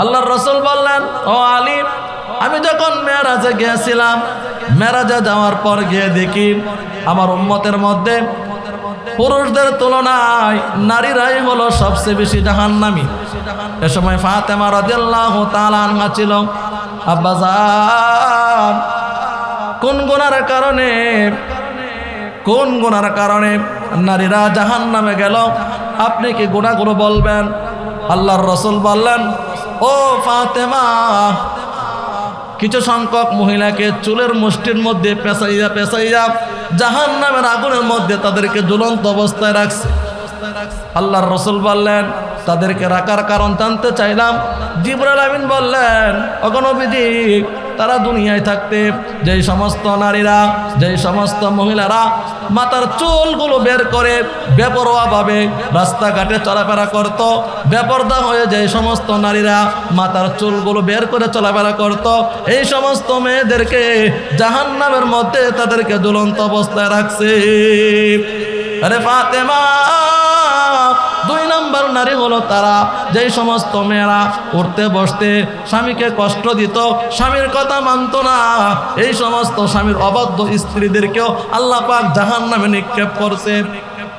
আল্লাহর রসুল বললেন, ও আলী, আমি যখন মেরাজে গিয়েছিলাম মেরাজে যাওয়ার পর গিয়ে দেখি আমার উম্মতের মধ্যে পুরুষদের তুলনায় নারীরাই হলো সবচেয়ে বেশি জাহান্নামী। এ সময় ফাতেমা রাদিয়াল্লাহু তাআলা আনহা ছিল আব্বাজান কোন গুনার কারণে, কোন গুনার কারণে নারীরা জাহান নামে গেল? আপনি কি গুণাগুলো বলবেন? আল্লাহর রসুল বললেন ও ফাতেমা, কিছু সংখ্যক মহিলাকে চুলের মুষ্টির মধ্যে পেঁচাইয়া পেঁচাইয়া জাহান নামের আগুনের মধ্যে তাদেরকে জ্বলন্ত অবস্থায় রাখছে। আল্লাহর রসুল বললেন, তাদেরকে রাখার কারণ জানতে চাইলাম। জিবরুল আমিন বললেন অগণবিধি তারা দুনিয়ায় থাকতে, যেই সমস্ত নারীরা, যেই সমস্ত মহিলারা মাতার চুলগুলো বের করে বেপরোয়াভাবে রাস্তাঘাটে চলাফেরা করত, বেপরদা হয়ে যেই সমস্ত নারীরা মাতার চুলগুলো বের করে চলাফেরা করত, এই সমস্ত মেয়েদেরকে জাহান্নামের মধ্যে তাদেরকে ঝুলন্ত অবস্থায় রাখছে। আরে ফাতেমা! নম্বর নারী হলো তারা। যেই সমস্ত মেয়েরা উঠতে বসতে স্বামীকে কষ্ট দিত, স্বামীর কথা মানত না। এই সমস্ত স্বামীর অবাধ্য স্ত্রীদেরকেও আল্লাহ পাক জাহান নামে নিক্ষেপ করছে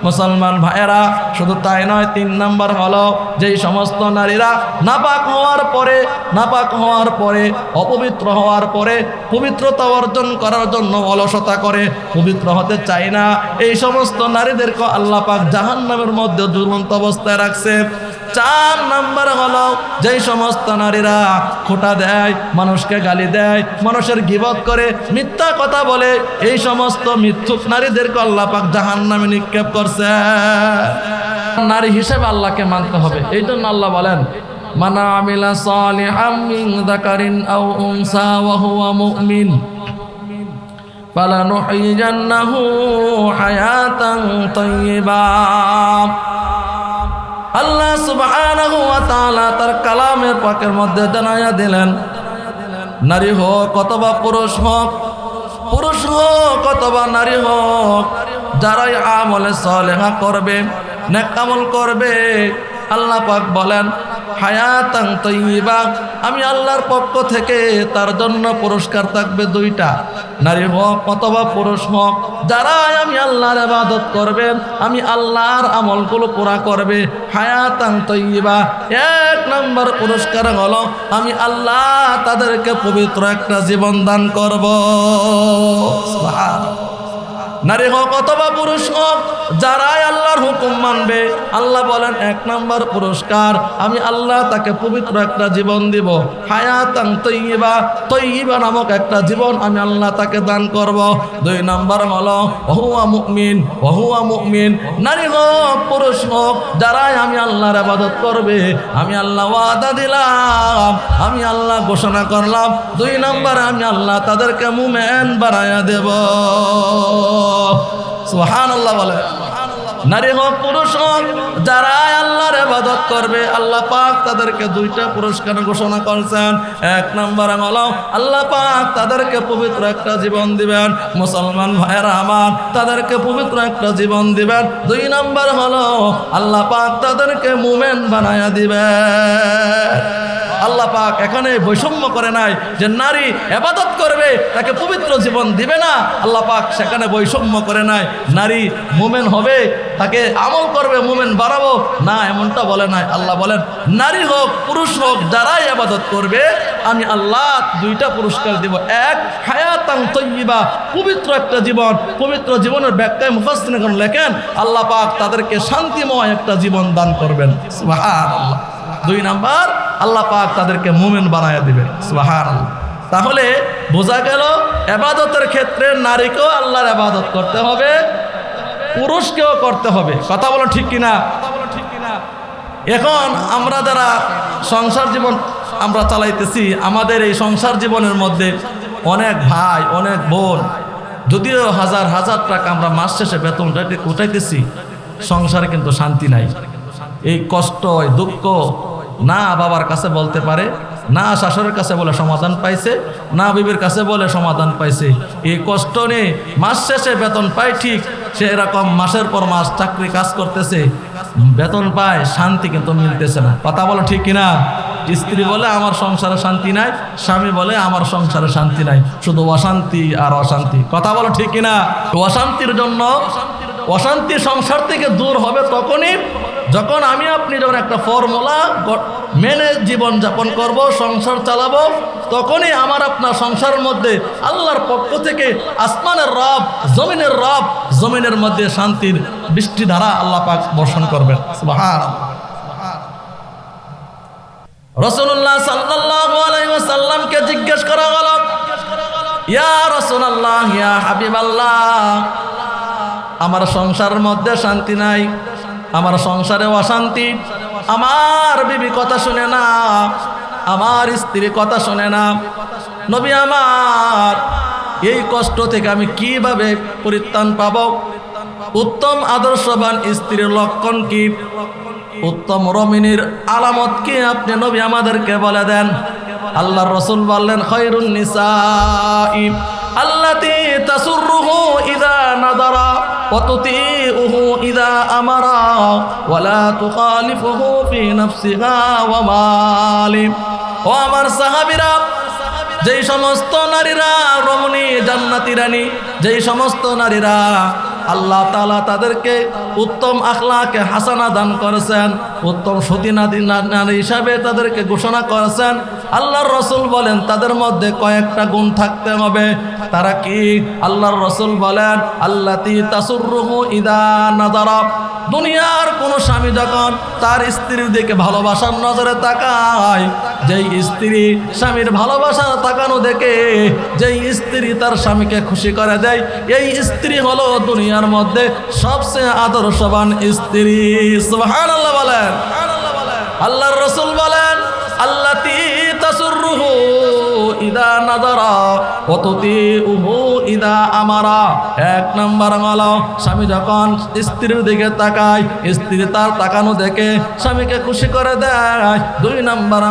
মুসলমান ভাইয়েরা, শুধু তাই নয়, তিন নম্বর হলো যেই সমস্ত নারীরা নাপাক হওয়ার পরে, নাপাক হওয়ার পরে, অপবিত্র হওয়ার পরে, পবিত্রতা অর্জন করার জন্য অলসতা করে, পবিত্র হতে চায় না। এই সমস্ত নারীদেরকে আল্লাহ জাহান্নামের জাহান মধ্যে ঝুলন্ত অবস্থায় রাখছে। চার নাম্বার হলো যেই সমস্ত নারীরা খোটা দেয় মানুষকে গালি দেয় মানুষের গিবত করে মিথ্যা কথা বলে এই সমস্ত মিথ্যুক নারীদেরকে আল্লাহ পাক জাহান নামে নিক্ষেপ করছে নারী হিসেবে আল্লাহকে মানতে হবে এই জন্য আল্লাহ বলেন মানা আমিলা সালিহাম মিন যাকারিন আও উনসা ওয়া হুয়া মুমিন فلنحيينه حياة طيبة আল্লাহ তাআলা তার কালামের পাকের মধ্যে জানাইয়া দিলেন। নারী হোক অথবা পুরুষ হোক পুরুষ হোক অথবা নারী হোক, যারাই আমলে সলেহা করবে, নেক আমল করবে, আল্লাহ পাক বলেন হায়াতাং তৈবা আমি আল্লাহর পক্ষ থেকে তার জন্য পুরস্কার থাকবে দুইটা, নারী হোক অথবা পুরুষ হোক। যারাই আমি আল্লাহর ইবাদত করবে, আমি আল্লাহর আমলগুলো পুরা করবে। হায়াতাং তৈবা এক নম্বর পুরস্কার হলো, আমি আল্লাহ তাদেরকে পবিত্র একটা জীবন দান করব। নারী হোক অথবা পুরুষ হোক, যারাই আল্লাহর হুকুম মানবে, আল্লাহ বলেন, এক নম্বর পুরস্কার, আমি আল্লাহ তাকে পবিত্র একটা জীবন দিব। হায়াতাং তৈবা তৈবা নামক একটা জীবন আমি আল্লাহ তাকে দান করব। দুই নম্বর হল অহুয়া মুকমিন অহুয়া মুকমিন নারী হোক, পুরুষ হোক, যারাই আমি আল্লাহর আবাদত করবে, আমি আল্লাহ ওয়াদা দিলাম, আমি আল্লাহ ঘোষণা করলাম। দুই নম্বর আমি আল্লাহ তাদেরকে মুমেন বানায়া দেব। সুহান আল্লাহ বলে। নারী হোক, পুরুষ হোক যারা আল্লাহর ইবাদত করবে, আল্লাহ পাক তাদেরকে দুইটা পুরস্কার ঘোষণা করছেন। এক নম্বর হলো, আল্লাহ পাক তাদেরকে পবিত্র একটা জীবন দিবেন। মুসলমান ভাইয়েরা আমার, তাদেরকে পবিত্র একটা জীবন দিবেন। দুই নম্বর হলো, আল্লাহ পাক তাদেরকে মুমেন বানায়া দিবেন। আল্লাহ পাক এখানে বৈষম্য করে নাই যে নারী এবাদত করবে, তাকে পবিত্র জীবন দিবে না। আল্লাহ পাক সেখানে বৈষম্য করে নাই। নারী মুমেন হবে, তাকে আমল করবে, মুমেন বাড়াবো। না, এমনটা বলে নাই। আল্লাহ বলেন, নারী হোক, পুরুষ হোক, যারাই আবাদত করবে, আমি আল্লাহ দুইটা পুরস্কার দিব। এক হায়াতাং তৈবা পবিত্র একটা জীবন। পবিত্র জীবনের ব্যাখ্যায় মুফাসিন লেখেন, আল্লাহ পাক তাদেরকে শান্তিময় একটা জীবন দান করবেন। সুবহানাল্লাহ। দুই নাম্বার, আল্লাহ পাক তাদেরকে মুমেন বানায় দিবে সুবাহান তাহলে বোঝা গেল, এবাদতের ক্ষেত্রে নারীকেও আল্লাহর এবাদত করতে হবে, পুরুষকেও করতে হবে। কথা বলো ঠিক কিনা? এখন আমরা যারা সংসার জীবন আমরা চালাইতেছি, আমাদের এই সংসার জীবনের মধ্যে অনেক ভাই, অনেক বোন, যদিও হাজার হাজার টাকা আমরা মাস শেষে বেতন উঠাইতে- উঠাইতেছি, সংসারে কিন্তু শান্তি নাই। এই কষ্ট দুঃখ না বাবার কাছে বলতে পারে, না শাশুড়ের কাছে বলে সমাধান পাইছে, না বিবির কাছে বলে সমাধান পাইছে। এই কষ্ট নিয়ে মাস শেষে বেতন পায় ঠিক, সে এরকম মাসের পর মাস চাকরি কাজ করতেছে, বেতন পায়, শান্তি কিন্তু মিলতেছে না। কথা বলো ঠিক কিনা? স্ত্রী বলে, আমার সংসারে শান্তি নাই। স্বামী বলে, আমার সংসারে শান্তি নাই। শুধু অশান্তি আর অশান্তি। কথা বলো ঠিক কিনা? অশান্তির জন্য অশান্তি সংসার থেকে দূর হবে তখনই যখন আমি আপনি যখন একটা ফর্মুলা মেনে জীবন যাপন করব, সংসার চালাবো, তখনই আমার আপনার সংসারের মধ্যে আল্লাহর পক্ষ থেকে আসমানের রব, জমিনের রব, জমিনের মধ্যে শান্তির বৃষ্টি ধারা আল্লাহ পাক বর্ষণ করবেন। রসুল্লাহ সাল্লামকে জিজ্ঞেস করা হল ইয়া ইয়া হাবিব আমার সংসারের মধ্যে শান্তি নাই? আমার সংসারে অশান্তি, আমার বিবি কথা শুনে না, আমার স্ত্রী কথা শুনে না। নবী আমার, এই কষ্ট থেকে আমি কীভাবে পরিত্রাণ পাব? উত্তম আদর্শবান স্ত্রীর লক্ষণ কি? উত্তম রমিনীর আলামত কি? আপনি নবী আমাদেরকে বলে দেন। আল্লাহর রসুল বললেন খৈরুন নিসাই। আল্লাতি তাসুরুহু ইদা নাদারা وتطيعه إذا أمر ولا تخالفه في نفسها وماله ও আমার সাহাবিরা যেই সমস্ত নারীরা রমণী জান্নাতি রানী যেই সমস্ত নারীরা আল্লাহ তালা তাদেরকে উত্তম আখলাকে হাসানা দান করেছেন উত্তম সতী নারী নারী হিসাবে তাদেরকে ঘোষণা করেছেন আল্লাহর রসুল বলেন, তাদের মধ্যে কয়েকটা গুণ থাকতে হবে। তারা কি? আল্লাহর রসুল বলেন আল্লাহ তাসুরুহু ইদা দুনিয়ার কোন স্বামী যখন তার স্ত্রীর দিকে ভালোবাসার নজরে তাকায়, যেই স্ত্রী স্বামীর ভালোবাসা তাকানো দেখে, যেই স্ত্রী তার স্বামীকে খুশি করে দেয়, এই স্ত্রী হলো দুনিয়ার মধ্যে সবচেয়ে আদর্শবান স্ত্রী। বলেন। আল্লাহর রসুল বলেন ইদা নাজারা অততি উহু ইদা আমারা। এক নম্বর স্বামী যখন স্ত্রীর দিকে তাকায়, স্ত্রী তার তাকানো দেখে স্বামীকে খুশি করে দেয়। দুই নম্বর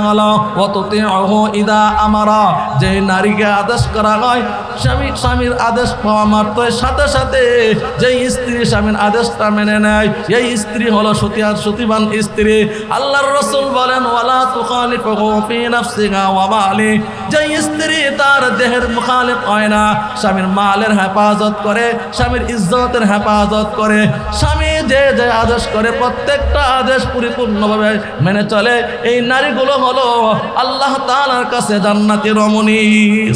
অততি উহু ইদা আমারা। যে নারীকে আদেশ করা হয়, স্বামী স্বামীর আদেশ পাওয়া মাত্র সাথে সাথে যে স্ত্রী স্বামীর আদেশটা মেনে নেয়, এই স্ত্রী হলো সতিয়ার সতীবান স্ত্রী। আল্লাহর রসুল বলেন, ওয়ালা তুখালিফুহু ফি নাফসিহা ওয়া মালি যে স্ত্রী তার দেহের মুখালিফ হয় না, স্বামীর মালের হেফাজত করে, স্বামীর ইজ্জতের হেফাজত করে, স্বামী যে যে আদেশ করে, প্রত্যেকটা আদেশ পরিপূর্ণভাবে মেনে চলে। এই নারীগুলো হলো আল্লাহ তালার কাছে জান্নাতি রমণী।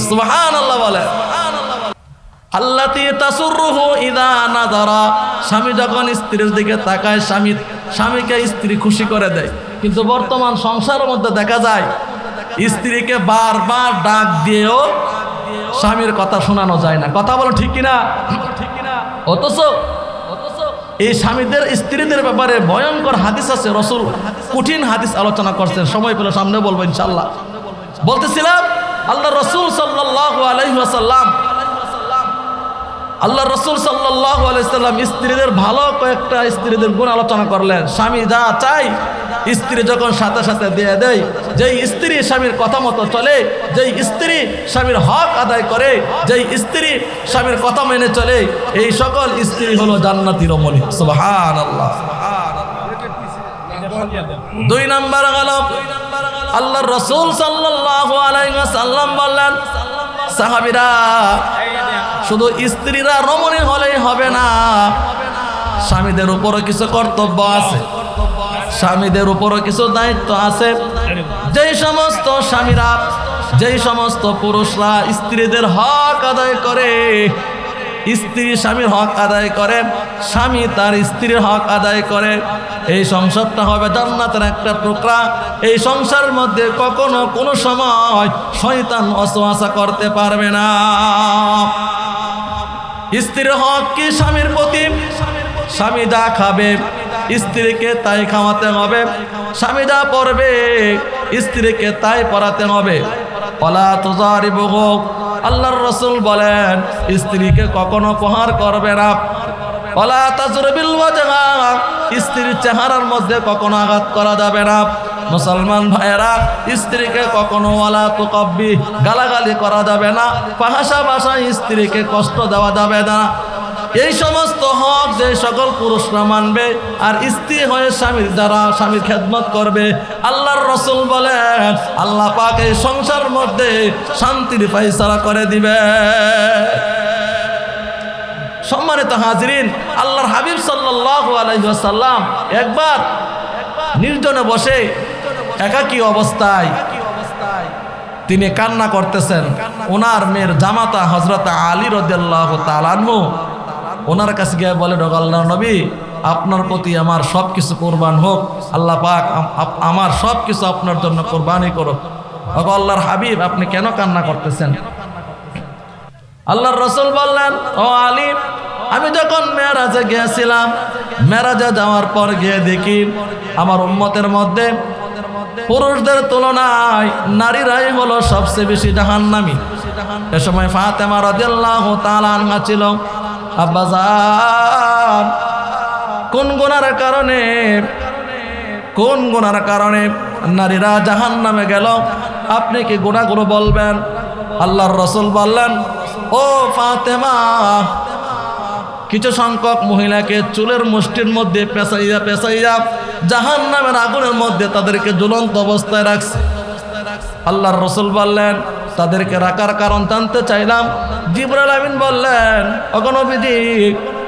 সুবহানাল্লাহ বলে। আল্লাতি তাসুরুহু ইদা স্বামী যখন স্ত্রীর দিকে তাকায়, স্বামী, স্বামীকে স্ত্রী খুশি করে দেয়। কিন্তু বর্তমান সংসারের মধ্যে দেখা যায় স্ত্রীকে বারবার ডাক দিয়েও স্বামীর কথা শোনানো যায় না। কথা বলো ঠিক কিনা? অথচ এই স্বামীদের, স্ত্রীদের ব্যাপারে ভয়ঙ্কর হাদিস আছে। রসুল কঠিন হাদিস আলোচনা করছেন। সময় পেলে সামনে বলব ইনশাল্লাহ বলতেছিলাম আল্লাহ রসুল আলহিহাসাল্লাম আল্লাহ রসুল সাল্লাহ আলাইসাল্লাম স্ত্রীদের ভালো কয়েকটা স্ত্রীদের গুণ আলোচনা করলেন। স্বামী যা চাই স্ত্রী যখন সাথে সাথে দিয়ে দেয়, যেই স্ত্রী স্বামীর কথা মতো চলে, যেই স্ত্রী স্বামীর হক আদায় করে, যেই স্ত্রী স্বামীর কথা মেনে চলে, এই সকল স্ত্রী হলো জান্নাতি রমণী। সুবহান আল্লাহ দুই নাম্বার গেল আল্লাহ রসুল সাল্লাহ আলাইসাল্লাম বললেন, সাহাবিরা, শুধু স্ত্রীরা রমণী হলেই হবে না, স্বামীদের উপরও কিছু কর্তব্য আছে। স্বামীদের উপরও কিছু দায়িত্ব আছে। যেই সমস্ত স্বামীরা, যেই সমস্ত পুরুষরা স্ত্রীদের হক আদায় করে, স্ত্রী স্বামীর হক আদায় করে, স্বামী তার স্ত্রীর হক আদায় করে, এই সংসারটা হবে জান্নাতের একটা টুকরা। এই সংসারের মধ্যে কখনো কোনো সময় শয়তান অসোয়াশা করতে পারবে না। স্ত্রীর হক কি স্বামীর প্রতি? স্বামী যা খাবে স্ত্রীকে তাই খাওয়াতে হবে স্বামী যা পড়বে, স্ত্রীকে তাই পড়াতে হবে। পলা তোজারি হোক আল্লাহর রসুল বলেন, স্ত্রীকে কখনো প্রহার করবে না। পলা তাজরবিল স্ত্রীর চেহারার মধ্যে কখনো আঘাত করা যাবে না। মুসলমান ভাইয়েরা, স্ত্রীকে কখনো ওয়ালা তো কব্বি গালাগালি করা যাবে না। পাহাসা ভাষায় স্ত্রীকে কষ্ট দেওয়া যাবে না। এই সমস্ত হক যে সকল পুরুষরা মানবে আর স্ত্রী হয়ে স্বামীর যারা স্বামীর খেদমত করবে, আল্লাহর রসুল বলেন, আল্লাহ পাক এই সংসার মধ্যে শান্তির ফাইসারা করে দিবে। সম্মানিত হাজরিন, আল্লাহর হাবিব সাল্লাহ আলাইসাল্লাম একবার নির্জনে বসে একাকী অবস্থায় তিনি কান্না করতেছেন। ওনার মেয়ের জামাতা হজরত আলী রদাল্লাহ তালানহু ওনার কাছে গিয়ে বলে আল্লাহ নবী, আপনার প্রতি আমার সব কিছু কোরবান হোক। আল্লাহ পাক আমার সব কিছু আপনার জন্য কোরবানি করুক। ওগো আল্লাহর হাবিব, আপনি কেন কান্না করতেছেন? আল্লাহর রসুল বললেন, ও আলী, আমি যখন মেরাজে গিয়েছিলাম মেরাজে যাওয়ার পর গিয়ে দেখি আমার উম্মতের মধ্যে পুরুষদের তুলনায় নারীরাই হলো সবচেয়ে বেশি জাহান্নামী। এ সময় ফাতেমা রাদিয়াল্লাহু তাআলা আনহা ছিল আব্বাজান, কোন গুনার কারণে, কোন গুনার কারণে নারীরা জাহান নামে গেল? আপনি কি গুণাগুলো বলবেন? আল্লাহর রসুল বললেন, ও ফাতেমা, কিছু সংখ্যক মহিলাকে চুলের মুষ্টির মধ্যে পেঁচাইয়া পেঁচাইয়া জাহান নামের আগুনের মধ্যে তাদেরকে ঝুলন্ত অবস্থায় রাখছে। আল্লাহর রসুল বললেন তাদেরকে রাখার কারণ জানতে চাইলাম। জিবরাল আমিন বললেন অগণবিধি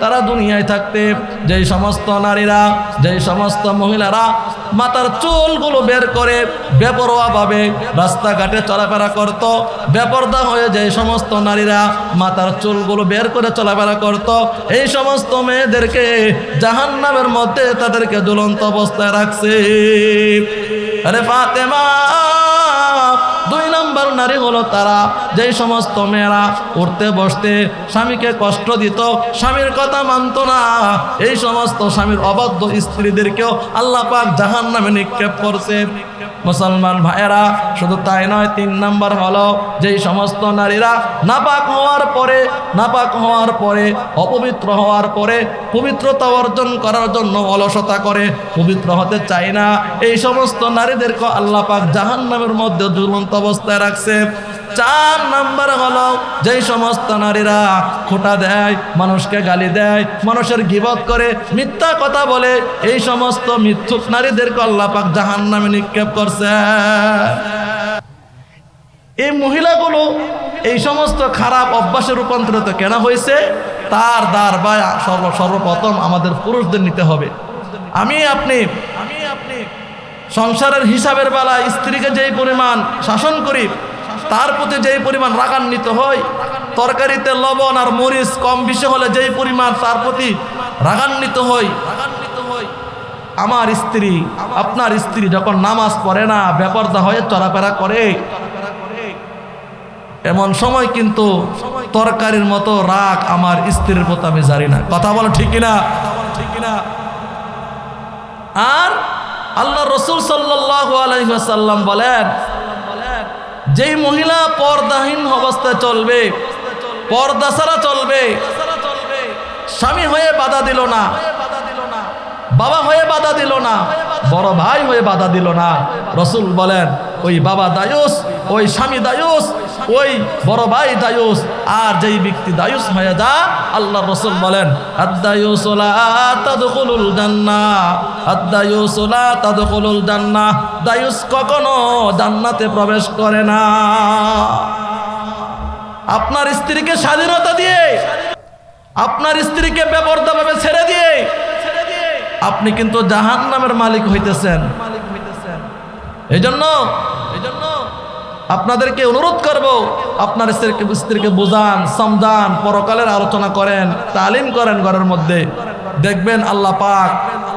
তারা দুনিয়ায় থাকতে যেই সমস্ত নারীরা, যেই সমস্ত মহিলারা মাথার চুলগুলো বের করে বেপরোয়াভাবে রাস্তাঘাটে চলাফেরা করত, বেপরদা হয়ে যে সমস্ত নারীরা মাথার চুলগুলো বের করে চলাফেরা করত, এই সমস্ত মেয়েদেরকে জাহান্নামের মধ্যে তাদেরকে দুলন্ত অবস্থায় রাখছে। আরে ফাতেমা! নারী হলো তারা, যেই সমস্ত মেয়েরা উঠতে বসতে স্বামীকে কষ্ট দিত, স্বামীর কথা মানত না। এই সমস্ত স্বামীর অবাধ্য স্ত্রীদেরকেও আল্লাহ পাক জাহান নামে নিক্ষেপ করছে। মুসলমান ভাইয়েরা, শুধু তাই নয়, তিন নাম্বার হলো যেই সমস্ত নারীরা নাপাক হওয়ার পরে, নাপাক হওয়ার পরে, অপবিত্র হওয়ার পরে, পবিত্রতা অর্জন করার জন্য অলসতা করে, পবিত্র হতে চায় না। এই সমস্ত নারীদেরকে আল্লাহ পাক জাহান্নামের মধ্যে ঝুলন্ত অবস্থায় রাখছে। চার নাম্বার হলো, যেই সমস্ত নারীরা খোটা দেয়, মানুষকে গালি দেয়, মানুষের গিবত করে, মিথ্যা কথা বলে, এই সমস্ত মিথ্যুক নারীদেরকে আল্লাহ পাক জাহান নামে নিক্ষেপ করছে। এই মহিলাগুলো এই সমস্ত খারাপ অভ্যাসে রূপান্তরিত কেন হয়েছে? তার দ্বার বা সর্ব, সর্বপ্রথম আমাদের পুরুষদের নিতে হবে। আমি আপনি আমি আপনি সংসারের হিসাবের বেলায় স্ত্রীকে যেই পরিমাণ শাসন করি তার প্রতি যেই পরিমাণ রাগান্বিত হই তরকারিতে লবণ আর মরিচ কম বেশি হলে যেই পরিমাণ তার প্রতি রাগান্বিত হই আমার স্ত্রী, আপনার স্ত্রী যখন নামাজ পড়ে না, বেপরদা হয়ে চলাফেরা করে। এমন সময় কিন্তু তরকারির মতো রাগ আমার স্ত্রীর প্রতি আমি জানি না। কথা বলো ঠিক কিনা? ঠিক কিনা আর আল্লাহ রসুল সাল্লাহ আলহিহাসাল্লাম বলেন যেই মহিলা পর্দাহীন অবস্থায় চলবে পর্দা ছাড়া চলবে স্বামী হয়ে বাধা দিল না। বাবা হয়ে বাধা দিল না, বড় ভাই হয়ে বাধা দিল না। রসুল বলেন, ওই বাবা দায়ুস, ওই স্বামী দায়ুস, ওই বড় ভাই দায়ুস, আর যেই ব্যক্তি দায়ুস হয়ে যা আল্লাহ রসুল বলেন দায়ুস কখনো জান্নাতে প্রবেশ করে না। আপনার স্ত্রীকে স্বাধীনতা দিয়ে, আপনার স্ত্রীকে বেপরদাভাবে ছেড়ে দিয়ে আপনি কিন্তু জাহান নামের মালিক হইতেছেন। এই জন্য আপনাদেরকে অনুরোধ করব, আপনার স্ত্রীকে স্ত্রীকে বোঝান, সমজান, পরকালের আলোচনা করেন, তালিম করেন ঘরের মধ্যে। দেখবেন আল্লাহ পাক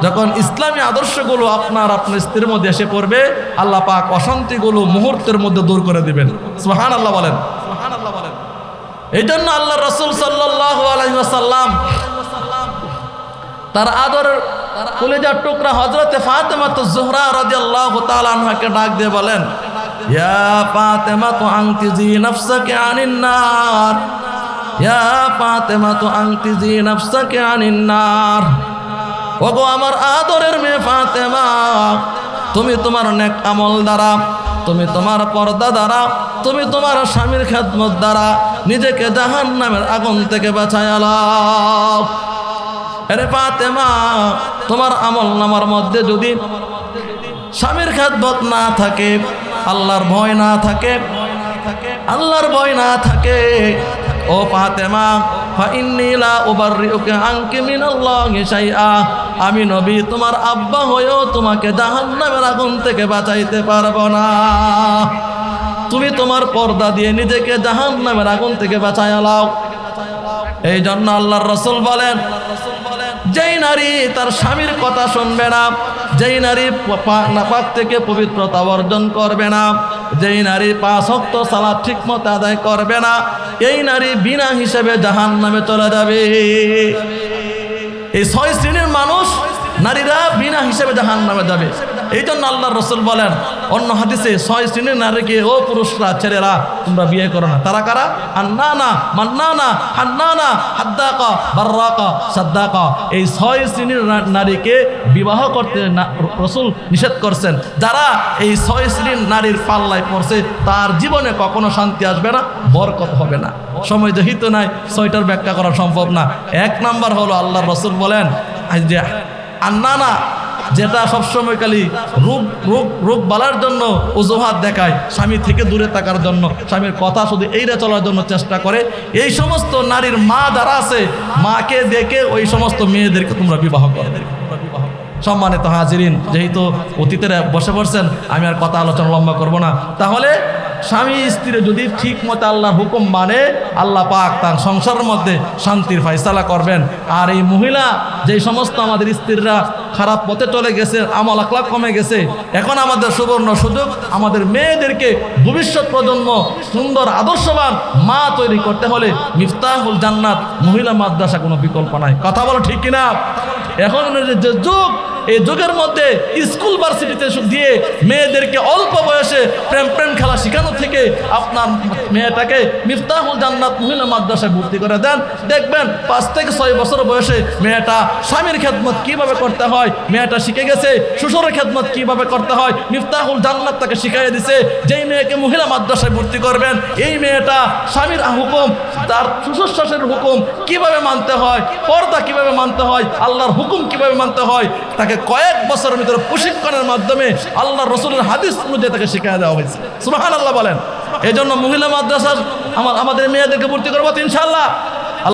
যখন ইসলামী আদর্শগুলো আপনার আপনার স্ত্রীর মধ্যে এসে পড়বে, আল্লাহ পাক অশান্তিগুলো মুহূর্তের মধ্যে দূর করে দিবেন। সুহান আল্লাহ বলেন। এই জন্য আল্লাহ রসুল সাল্লাহ আলহিহাসাল্লাম তার আদর কলেজার টুকরা হজরতে ফাতেমা তো জোহরা রাদিয়াল্লাহু তাআলা আনহাকে ডাক দিয়ে বলেন, ইয়া ফাতেমা তো আংতি জি নফসাকে আনিন নার, ইয়া ফাতেমা তো আংতি জি নফসাকে আনিন নার, ওগো আমার আদরের মেয়ে ফাতেমা, তুমি তোমার নেক আমল দ্বারা, তুমি তোমার পর্দা দ্বারা, তুমি তোমার স্বামীর খেদমত দ্বারা নিজেকে জাহান নামের আগুন থেকে বাঁচায় আলাও। আরে ফাতেমা, তোমার আমল নামার মধ্যে যদি স্বামীর খেদমত না থাকে, আল্লাহর ভয় না থাকে, আল্লাহর ভয় না থাকে, ও ফাতেমা আমি নবী, তোমার আব্বা হয়েও তোমাকে জাহান্নামের আগুন থেকে বাঁচাইতে পারব না। তুমি তোমার পর্দা দিয়ে নিজেকে জাহান্নামের আগুন থেকে বাঁচায় লাও এই জন্য আল্লাহর রসুল বলেন যেই নারী তার স্বামীর কথা শুনবে না, যেই নারী নাপাক থেকে পবিত্রতা অর্জন করবে না, যেই নারী পাঁচ সালা ঠিক মতো আদায় করবে না, এই নারী বিনা হিসেবে জাহান নামে চলে যাবে। এই ছয় শ্রেণির মানুষ নারীরা বিনা হিসেবে জাহান নামে যাবে। এই জন্য আল্লাহ রসুল বলেন, অন্য হাদিসে ছয় শ্রেণির নারীকে ও পুরুষরা, ছেলেরা, তোমরা বিয়ে করো না। তারা কারা? আন্না না মান্না না হান্না না হাদ্দাকা, বার্রাকা, সাদ্দাকা। এই ছয় শ্রেণির নারীকে বিবাহ করতে রসুল নিষেধ করছেন। যারা এই ছয় শ্রেণির নারীর পাল্লায় পড়ছে, তার জীবনে কখনো শান্তি আসবে না, বরকত হবে না। সময় যেহেত নাই, ছয়টার ব্যাখ্যা করা সম্ভব না। এক নাম্বার হলো আল্লাহ রসুল বলেন যে আন্না না যেটা সবসময় খালি রোগ রোগ রোগ বালার জন্য অজুহাত দেখায়, স্বামী থেকে দূরে থাকার জন্য। স্বামীর কথা শুধু এইটা চলার জন্য চেষ্টা করে। এই সমস্ত নারীর মা যারা আছে, মাকে দেখে ওই সমস্ত মেয়েদেরকে তোমরা বিবাহ করবে সম্মানিত হাজিরিন, যেহেতু অতীতেরা বসে পড়ছেন, আমি আর কথা আলোচনা লম্বা করব না। তাহলে স্বামী স্ত্রী যদি ঠিক মতো আল্লাহর হুকুম মানে আল্লাহ পাক তার সংসারের মধ্যে শান্তির ফাইসালা করবেন। আর এই মহিলা, যেই সমস্ত আমাদের স্ত্রীরা খারাপ পথে চলে গেছে, আমল আখলাক কমে গেছে, এখন আমাদের সুবর্ণ সুযোগ, আমাদের মেয়েদেরকে ভবিষ্যৎ প্রজন্ম সুন্দর, আদর্শবান মা তৈরি করতে হলে মিফতাহুল জান্নাত, মহিলা মাদ্রাসা কোনো বিকল্প নাই। কথা বলো ঠিক কিনা? এখন যে যুগ এই যুগের মধ্যে স্কুল ভার্সিটিতে দিয়ে মেয়েদেরকে অল্প বয়সে প্রেম প্রেম খেলা শেখানো থেকে আপনার মেয়েটাকে মিফতাহুল জান্নাত মহিলা মাদ্রাসায় ভর্তি করে দেন। দেখবেন পাঁচ থেকে ছয় বছর বয়সে মেয়েটা স্বামীর খেদমত কীভাবে করতে হয়, মেয়েটা শিখে গেছে, শ্বশুরের খেদমত কীভাবে করতে হয়, মিফতাহুল জান্নাত তাকে শিখাই দিছে, যেই মেয়েকে মহিলা মাদ্রাসায় ভর্তি করবেন, এই মেয়েটা স্বামীর হুকুম তার শ্বশুর শাশুড়ির হুকুম কীভাবে মানতে হয়, পর্দা কীভাবে মানতে হয়, আল্লাহর হুকুম কীভাবে মানতে হয়, তাকে কয়েক বছরের ভিতরে প্রশিক্ষণের মাধ্যমে আল্লাহ রসুলের হাদিস অনুযায়ী তাকে শিখিয়ে দেওয়া হয়েছে। সুবাহান আল্লাহ বলেন। এই জন্য মহিলা মাদ্রাসা আমার আমাদের মেয়েদেরকে ভর্তি করব ইনশাল্লাহ